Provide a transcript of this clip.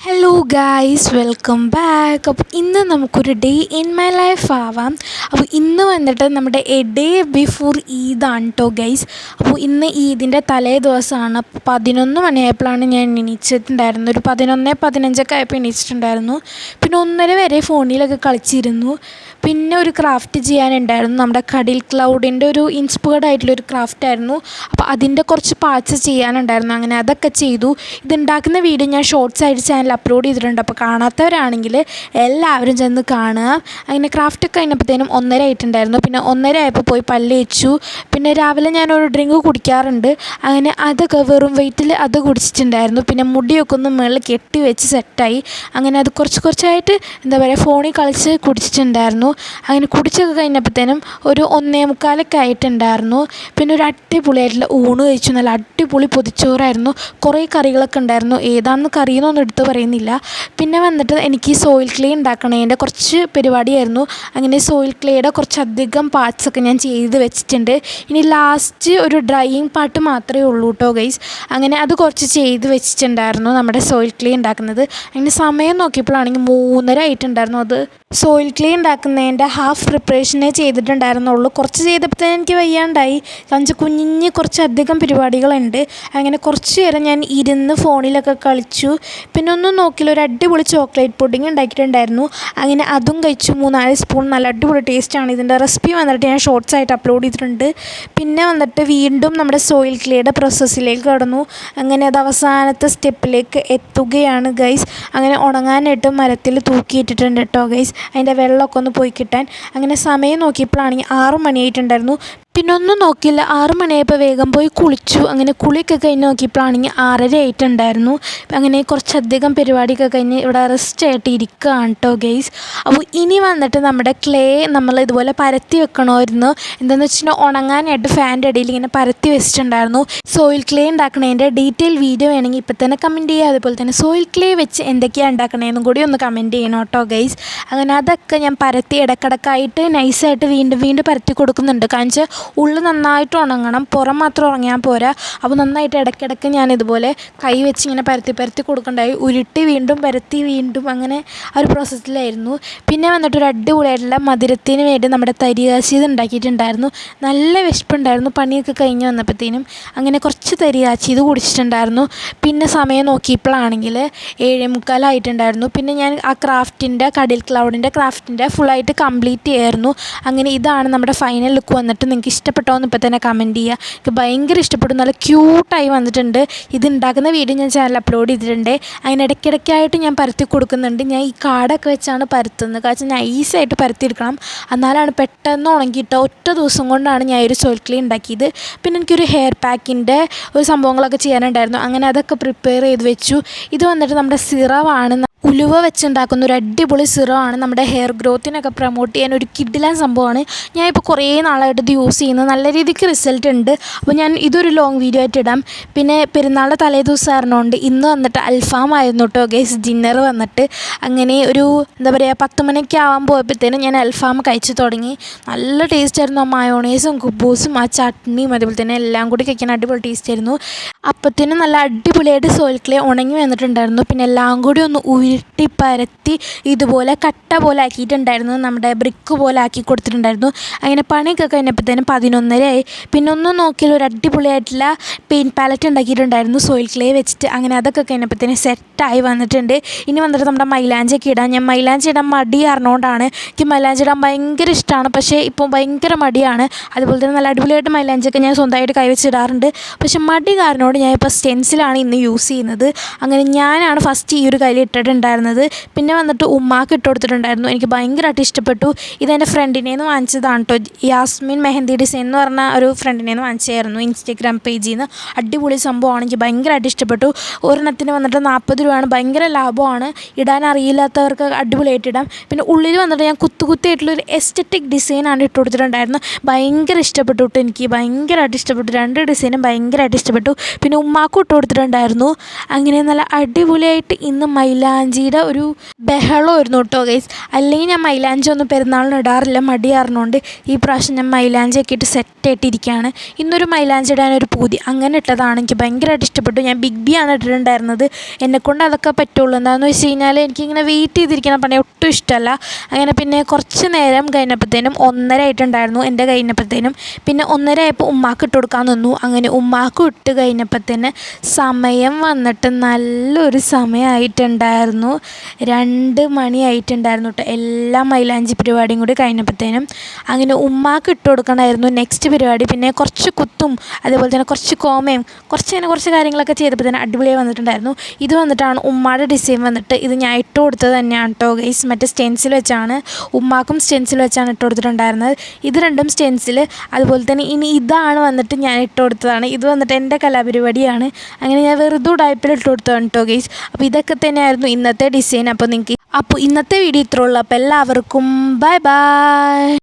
Hello guys welcome back അപ്പോൾ ഇന്ന് നമുക്കൊരു ഡേ ഇൻ മൈ ലൈഫ് ആവാം. അപ്പോൾ ഇന്ന് വന്നിട്ട് നമ്മുടെ എ ഡേ ബിഫോർ ഈദാണ് കേട്ടോ ഗൈസ് അപ്പോൾ ഇന്ന് ഈദിന്റെ തലേ ദിവസമാണ്. പതിനൊന്ന് മണിയായപ്പോഴാണ് ഞാൻ എണീച്ചിട്ടുണ്ടായിരുന്നത്. ഒരു പതിനൊന്ന് പതിനഞ്ചൊക്കെ ആയപ്പോൾ എണീച്ചിട്ടുണ്ടായിരുന്നു. പിന്നെ ഒന്നര വരെ ഫോണിലൊക്കെ കളിച്ചിരുന്നു. പിന്നെ ഒരു ക്രാഫ്റ്റ് ചെയ്യാനുണ്ടായിരുന്നു. നമ്മുടെ കടിൽ ക്ലൗഡിന്റെ ഒരു ഇൻസ്പയർഡ് ആയിട്ടുള്ള ഒരു ക്രാഫ്റ്റ് ആയിരുന്നു. അപ്പോൾ അതിന്റെ കുറച്ച് പാർട്സ് ചെയ്യാനുണ്ടായിരുന്നു. അങ്ങനെ അതൊക്കെ ചെയ്തു. ഇതുണ്ടാക്കുന്ന വീഡിയോ ഞാൻ ഷോർട്സ് ആയിട്ട് ചാനൽ അപ്ലോഡ് ചെയ്തിട്ടുണ്ട്. അപ്പോൾ കാണാത്തവരാണെങ്കിൽ എല്ലാവരും ചെന്ന് കാണുക. അങ്ങനെ ക്രാഫ്റ്റൊക്കെ കഴിഞ്ഞപ്പോഴത്തേനും ഒന്നര ആയിട്ടുണ്ടായിരുന്നു. പിന്നെ ഒന്നര ആയപ്പോൾ പോയി പല്ല് തേച്ചു. പിന്നെ രാവിലെ ഞാൻ ഒരു ഡ്രിങ്ക് കുടിക്കാറുണ്ട്. അങ്ങനെ അതൊക്കെ വെറും വെയിറ്റിൽ അത് കുടിച്ചിട്ടുണ്ടായിരുന്നു. പിന്നെ മുടിയൊക്കെ ഒന്ന് മുകളിൽ കെട്ടി വെച്ച് സെറ്റായി അങ്ങനെ അത് കുറച്ച് കുറച്ചായിട്ട് എന്താ പറയുക ഫോണിൽ കളിച്ച് കുടിച്ചിട്ടുണ്ടായിരുന്നു. അങ്ങനെ കുടിച്ചൊക്കെ കഴിഞ്ഞപ്പോഴത്തേനും ഒരു ഒന്നേ മുക്കാലൊക്കെ ആയിട്ടുണ്ടായിരുന്നു. പിന്നെ ഒരു അടിപൊളിയായിട്ടുള്ള ഊണ് കഴിച്ചു. നല്ല അടിപൊളി പൊതിച്ചോറായിരുന്നു. കുറേ കറികളൊക്കെ ഉണ്ടായിരുന്നു. ഏതാണെന്ന് കറിയെന്നൊന്നും എടുത്ത് പറയുന്നില്ല. പിന്നെ വന്നിട്ട് എനിക്ക് സോയിൽ ക്ലേ ഉണ്ടാക്കണതിന്റെ കുറച്ച് പരിപാടിയായിരുന്നു. അങ്ങനെ സോയിൽ ക്ലേയുടെ കുറച്ചധികം പാർട്സൊക്കെ ഞാൻ ചെയ്ത് വെച്ചിട്ടുണ്ട്. ഇനി ലാസ്റ്റ് ഒരു ഡ്രൈയിങ് പാർട്ട് മാത്രമേ ഉള്ളൂ കേട്ടോ ഗൈസ് അങ്ങനെ അത് കുറച്ച് ചെയ്ത് വെച്ചിട്ടുണ്ടായിരുന്നു നമ്മുടെ സോയിൽ ക്ലേ ഉണ്ടാക്കുന്നത്. അങ്ങനെ സമയം നോക്കിയപ്പോഴാണെങ്കിൽ മൂന്നര ആയിട്ടുണ്ടായിരുന്നു അത്. സോയിൽ ക്ലേ ഉണ്ടാക്കുന്നതിന്റെ ഹാഫ് പ്രിപ്പറേഷനേ ചെയ്തിട്ടുണ്ടായിരുന്നുള്ളൂ. കുറച്ച് ചെയ്തപ്പോൾ എനിക്ക് വയ്യാണ്ടായി. കാരണം കുഞ്ഞിഞ്ഞ് കുറച്ചധികം പരിപാടികളുണ്ട്. അങ്ങനെ കുറച്ച് നേരം ഞാൻ ഇരുന്ന് ഫോണിലൊക്കെ കളിച്ചു. പിന്നെ ഒന്നും നോക്കിയില്ല ഒരു അടിപൊളി ചോക്ലേറ്റ് പുഡിങ് ഉണ്ടാക്കിയിട്ടുണ്ടായിരുന്നു. അങ്ങനെ അതും കഴിച്ചു. മൂന്നാൽ സ്പൂൺ നല്ല അടിപൊളി ടേസ്റ്റാണ് ഇതിന്റെ റെസിപ്പി വന്നിട്ട് ഞാൻ ഷോർട്സ് ആയിട്ട് അപ്ലോഡ് ചെയ്തിട്ടുണ്ട്. പിന്നെ വന്നിട്ട് വീണ്ടും നമ്മുടെ സോയിൽ ക്ലേയുടെ പ്രോസസ്സിലേക്ക് കടന്നു. അങ്ങനെ അത് അവസാനത്തെ സ്റ്റെപ്പിലേക്ക് എത്തുകയാണ് ഗൈസ് അങ്ങനെ ഉണങ്ങാനായിട്ട് മരത്തിൽ തൂക്കിയിട്ടിട്ടുണ്ട് കേട്ടോ ഗൈസ് അതിന്റെ വെള്ളമൊക്കെ ഒന്ന് പോയി കിട്ടാൻ. അങ്ങനെ സമയം നോക്കിയപ്പോഴാണെങ്കിൽ ആറ് മണിയായിട്ടുണ്ടായിരുന്നു പിന്നെ ഒന്നും നോക്കിയില്ല. ആറ് മണിയായപ്പോൾ വേഗം പോയി കുളിച്ചു. അങ്ങനെ കുളിയൊക്കെ കഴിഞ്ഞ് നോക്കിയപ്പോഴാണെങ്കിൽ ആറര ആയിട്ടുണ്ടായിരുന്നു. അങ്ങനെ കുറച്ചധികം പരിപാടിയൊക്കെ കഴിഞ്ഞ് ഇവിടെ റെസ്റ്റ് ആയിട്ട് ഇരിക്കുകയാണ് കേട്ടോ ഗെയ്സ് അപ്പോൾ ഇനി വന്നിട്ട് നമ്മുടെ ക്ലേ നമ്മൾ ഇതുപോലെ പരത്തി വെക്കണമായിരുന്നു. എന്താണെന്ന് വെച്ചിട്ടുണ്ടെങ്കിൽ ഉണങ്ങാനായിട്ട് ഫാന്റെ അടിയിൽ ഇങ്ങനെ പരത്തി വെച്ചിട്ടുണ്ടായിരുന്നു. സോയിൽ ക്ലേ ഉണ്ടാക്കണതിന്റെ ഡീറ്റെയിൽ വീഡിയോ വേണമെങ്കിൽ ഇപ്പം തന്നെ കമന്റ് ചെയ്യുക അതുപോലെ തന്നെ സോയിൽ ക്ലേ വെച്ച് എന്തൊക്കെയാണ് ഉണ്ടാക്കണതെന്നും കൂടി ഒന്ന് കമന്റ് ചെയ്യണം കേട്ടോ ഗെയ്സ് അങ്ങനെ അതൊക്കെ ഞാൻ പരത്തി ഇടക്കിടക്കായിട്ട് നൈസായിട്ട് വീണ്ടും വീണ്ടും പരത്തി കൊടുക്കുന്നുണ്ട്. കാരണം ഉള്ളു നന്നായിട്ട് ഉണങ്ങണം പുറം മാത്രം ഉറങ്ങിയാൽ പോരാ. അപ്പോൾ നന്നായിട്ട് ഇടയ്ക്കിടയ്ക്ക് ഞാൻ ഇതുപോലെ കൈ വെച്ച് ഇങ്ങനെ പരത്തി പരത്തി കൊടുക്കണ്ടായി. ഉരുട്ടി വീണ്ടും പരത്തി വീണ്ടും അങ്ങനെ ആ ഒരു പ്രോസസ്സിലായിരുന്നു പിന്നെ വന്നിട്ട് ഒരു അടിപൊളിയായിട്ടുള്ള മധുരത്തിന് വേണ്ടി നമ്മുടെ തരികാശീത് ഉണ്ടാക്കിയിട്ടുണ്ടായിരുന്നു. നല്ല വിശപ്പുണ്ടായിരുന്നു. പണിയൊക്കെ കഴിഞ്ഞ് വന്നപ്പോഴത്തേനും അങ്ങനെ കുറച്ച് തരികാച്ചീത് കുടിച്ചിട്ടുണ്ടായിരുന്നു. പിന്നെ സമയം നോക്കിയപ്പോഴാണെങ്കിൽ ഏഴേ മുക്കാലായിട്ടുണ്ടായിരുന്നു പിന്നെ ഞാൻ ആ ക്രാഫ്റ്റിന്റെ കടിൽ ക്ലൗഡിന്റെ ക്രാഫ്റ്റിന്റെ ഫുള്ളായിട്ട് കംപ്ലീറ്റ് ചെയ്യായിരുന്നു. അങ്ങനെ ഇതാണ് നമ്മുടെ ഫൈനൽ ലുക്ക് വന്നിട്ട് നിങ്ങൾക്ക് ഇഷ്ടപ്പെട്ടോ എന്ന് ഇപ്പോൾ തന്നെ കമന്റ് ചെയ്യുക എനിക്ക് ഭയങ്കര ഇഷ്ടപ്പെട്ടു നല്ല ക്യൂട്ടായി വന്നിട്ടുണ്ട്. ഇത് ഉണ്ടാക്കുന്ന വീഡിയോ ഞാൻ ചാനൽ അപ്ലോഡ് ചെയ്തിട്ടുണ്ട്. അങ്ങനെ ഇടയ്ക്കിടയ്ക്കായിട്ട് ഞാൻ പരത്തി കൊടുക്കുന്നുണ്ട്. ഞാൻ ഈ കാടൊക്കെ വെച്ചാണ് പരത്തുന്നത്. കാരണം നൈസായിട്ട് പരത്തിയെടുക്കണം എന്നാലാണ് പെട്ടെന്ന് ഉണങ്ങിയിട്ട് ഒറ്റ ദിവസം കൊണ്ടാണ് ഞാൻ ഒരു സോയിൽ ക്ലീൻ ഉണ്ടാക്കിയത് പിന്നെ എനിക്കൊരു ഹെയർ പാക്കിന്റെ ഒരു സംഭവങ്ങളൊക്കെ ചെയ്യാനുണ്ടായിരുന്നു. അങ്ങനെ അതൊക്കെ പ്രിപ്പയർ ചെയ്ത് വെച്ചു. ഇത് വന്നിട്ട് നമ്മുടെ സിറവാണ് ഉലുവ വെച്ചുണ്ടാക്കുന്ന ഒരു അടിപൊളി സിറമാണ് നമ്മുടെ ഹെയർ ഗ്രോത്തിനൊക്കെ പ്രൊമോട്ട് ചെയ്യാൻ ഒരു കിഡിലാൻ സംഭവമാണ്. ഞാൻ ഇപ്പോൾ കുറേ നാളായിട്ട് ഇത് യൂസ് ചെയ്യുന്നത് നല്ല രീതിക്ക് റിസൾട്ട് ഉണ്ട്. അപ്പോൾ ഞാൻ ഇതൊരു ലോങ് വീഡിയോ ആയിട്ട് ഇടാം. പിന്നെ പെരുന്നാളുടെ തലേ ദിവസം ആയിരുന്നുകൊണ്ട് ഇന്ന് വന്നിട്ട് അൽഫാം ആയിരുന്നു കേട്ടോ ഗൈസ് ഡിന്നർ വന്നിട്ട്. അങ്ങനെ ഒരു എന്താ പറയുക പത്ത് മണിക്ക് ആവാൻ പോയപ്പോഴത്തേനും ഞാൻ അൽഫാം കഴിച്ചു തുടങ്ങി. നല്ല ടേസ്റ്റ് ആയിരുന്നു. ആ മയോണൈസും കുബൂസും ആ ചട്നിയും അതുപോലെ തന്നെ എല്ലാം കൂടി കഴിക്കാൻ അടിപൊളി ടേസ്റ്റ് ആയിരുന്നു. അപ്പത്തേനും നല്ല അടിപൊളിയായിട്ട് സോയിൽ ക്ലേ ഉണങ്ങി വന്നിട്ടുണ്ടായിരുന്നു. പിന്നെ എല്ലാം കൂടി ഒന്ന് ഉരുട്ടി പരത്തി ഇതുപോലെ കട്ട പോലെ ആക്കിയിട്ടുണ്ടായിരുന്നു. നമ്മുടെ ബ്രിക്ക് പോലെ ആക്കി കൊടുത്തിട്ടുണ്ടായിരുന്നു. അങ്ങനെ പണിയൊക്കെ കഴിഞ്ഞപ്പോഴത്തേനും പതിനൊന്നരയായി. പിന്നെ ഒന്നും നോക്കിയാൽ ഒരു അടിപൊളിയായിട്ടുള്ള പെയിന്റ് പാലറ്റ് ഉണ്ടാക്കിയിട്ടുണ്ടായിരുന്നു സോയിൽ ക്ലേ വെച്ചിട്ട്. അങ്ങനെ അതൊക്കെ കഴിഞ്ഞപ്പോഴത്തേനും സെറ്റായി വന്നിട്ടുണ്ട്. ഇനി വന്നിട്ട് നമ്മുടെ മൈലാഞ്ചിയൊക്കെ ഇടാം. ഞാൻ മൈലാഞ്ചി ഇടാൻ മടി അറിഞ്ഞുകൊണ്ടാണ് എനിക്ക് മൈലാഞ്ചി ഇടാൻ ഭയങ്കര ഇഷ്ടമാണ് പക്ഷേ ഇപ്പോൾ ഭയങ്കര മടിയാണ്. അതുപോലെ തന്നെ നല്ല അടിപൊളിയായിട്ട് മൈലാഞ്ചൊക്കെ ഞാൻ സ്വന്തമായിട്ട് കൈവച്ചിടാറുണ്ട് പക്ഷേ മടി കാരണോട് ഞാൻ ഇപ്പോൾ സ്റ്റെൻസിലാണ് ഇന്ന് യൂസ് ചെയ്യുന്നത്. അങ്ങനെ ഞാനാണ് ഫസ്റ്റ് ഈ ഒരു കയ്യിൽ ഇട്ടിട്ടുണ്ടായിരുന്നത് പിന്നെ വന്നിട്ട് ഉമ്മാക്ക് ഇട്ട് കൊടുത്തിട്ടുണ്ടായിരുന്നു. എനിക്ക് ഭയങ്കരമായിട്ട് ഇഷ്ടപ്പെട്ടു. ഇതെന്റെ ഫ്രണ്ടിനെ നിന്ന് വാങ്ങിച്ചതാണ് കേട്ടോ യാസ്മിൻ മെഹന്തി ഡിസൈൻ എന്ന് പറഞ്ഞ ഒരു ഫ്രണ്ടിനെ നിന്ന് വാങ്ങിച്ചായിരുന്നു ഇൻസ്റ്റഗ്രാം പേജിൽ നിന്ന് അടിപൊളി സംഭവമാണ്. എനിക്ക് ഭയങ്കരമായിട്ട് ഇഷ്ടപ്പെട്ടു. ഒരെണ്ണത്തിന് വന്നിട്ട് നാൽപ്പത് രൂപയാണ്. ഭയങ്കര ലാഭമാണ്. ഇടാൻ അറിയില്ലാത്തവർക്ക് അടിപൊളിയായിട്ട് ഇടാം. പിന്നെ ഉള്ളിൽ വന്നിട്ട് ഞാൻ കുത്തു കുത്തിയായിട്ടുള്ളൊരു എസ്തറ്റിക് ഡിസൈനാണ് ഇട്ട് കൊടുത്തിട്ടുണ്ടായിരുന്നു. ഭയങ്കര ഇഷ്ടപ്പെട്ടു കേട്ടോ എനിക്ക്. ഭയങ്കരമായിട്ട് ഇഷ്ടപ്പെട്ടു. രണ്ട് ഡിസൈനും ഭയങ്കരമായിട്ട് ഇഷ്ടപ്പെട്ടു. പിന്നെ ഉമ്മാക്കും ഇട്ട് കൊടുത്തിട്ടുണ്ടായിരുന്നു. അങ്ങനെ നല്ല അടിപൊളിയായിട്ട് ഇന്ന് മൈലാഞ്ചിയുടെ ഒരു ബഹളമായിരുന്നു കേട്ടോ ഗൈസ് അല്ലെങ്കിൽ ഞാൻ മൈലാഞ്ചി ഒന്നും പെരുന്നാളിന് ഇടാറില്ല മടി കാരണമുണ്ട് ഈ പ്രാവശ്യം ഞാൻ മൈലാഞ്ചി ഒക്കെ ഇട്ട് സെറ്റായിട്ടിരിക്കുകയാണ് ഇന്നൊരു മൈലാഞ്ചി ഇടാൻ ഒരു പൂതി അങ്ങനെ ഇട്ടതാണ്. എനിക്ക് ഭയങ്കരമായിട്ട് ഇഷ്ടപ്പെട്ടു. ഞാൻ ബിഗ് ബി ആണ് ഇട്ടിട്ടുണ്ടായിരുന്നത്. എന്നെക്കൊണ്ട് അതൊക്കെ പറ്റുള്ളൂ. എന്താണെന്ന് വെച്ച് കഴിഞ്ഞാൽ എനിക്കിങ്ങനെ വെയിറ്റ് ചെയ്തിരിക്കണം പണി ഒട്ടും ഇഷ്ടമല്ല. അങ്ങനെ പിന്നെ കുറച്ച് നേരം കഴിഞ്ഞപ്പോഴത്തേനും ഒന്നര ആയിട്ടുണ്ടായിരുന്നു എന്റെ കഴിഞ്ഞപ്പോഴത്തേനും. പിന്നെ ഒന്നര ആയപ്പോൾ ഉമ്മാക്ക് ഇട്ട് കൊടുക്കാൻ നിന്നു. അങ്ങനെ ഉമ്മാക്കും ഇട്ട് കഴിഞ്ഞപ്പോൾ തന്നെ സമയം വന്നിട്ട് നല്ലൊരു സമയമായിട്ടുണ്ടായിരുന്നു. രണ്ട് മണിയായിട്ടുണ്ടായിരുന്നു കേട്ടോ എല്ലാ മൈലാഞ്ചി പരിപാടിയും കൂടി കഴിഞ്ഞപ്പോഴത്തേനും അങ്ങനെ ഉമ്മാക്ക് ഇട്ട് കൊടുക്കണമായിരുന്നു നെക്സ്റ്റ് പരിപാടി. പിന്നെ കുറച്ച് കുത്തും അതേപോലെ തന്നെ കുറച്ച് കോമയും കുറച്ച് അങ്ങനെ കുറച്ച് കാര്യങ്ങളൊക്കെ ചെയ്തപ്പോൾ തന്നെ അടിപൊളിയായി വന്നിട്ടുണ്ടായിരുന്നു. ഇത് വന്നിട്ടാണ് ഉമ്മാടെ ഡിസൈൻ വന്നിട്ട് ഇത് ഞാൻ ഇട്ട് കൊടുത്തത് തന്നെയാണ് കേട്ടോ ഗൈസ് മറ്റേ സ്റ്റെൻസിൽ വെച്ചാണ് ഉമ്മാക്കും സ്റ്റെൻസിൽ വെച്ചാണ് ഇട്ട് കൊടുത്തിട്ടുണ്ടായിരുന്നത്. ഇത് രണ്ടും സ്റ്റെൻസിൽ അതുപോലെ തന്നെ ഇനി ഇതാണ് വന്നിട്ട് ഞാൻ ഇട്ട് കൊടുത്തതാണ്. ഇത് വന്നിട്ട് എന്റെ കലാപരിപാടിയാണ്. അങ്ങനെ ഞാൻ വെറുതെ ഉടായ്പിൽ ഇട്ട് കൊടുത്തതാണ് കേട്ടോ ഗൈസ് അപ്പോൾ ഇതൊക്കെ തന്നെയായിരുന്നു ഇന്നത്തെ ഡിസൈൻ അപ്പോൾ നിങ്ങൾക്ക് അപ്പോൾ ഇന്നത്തെ വീഡിയോ ഇത്രേ ഉള്ളൂ. അപ്പോൾ എല്ലാവർക്കും ബൈ ബൈ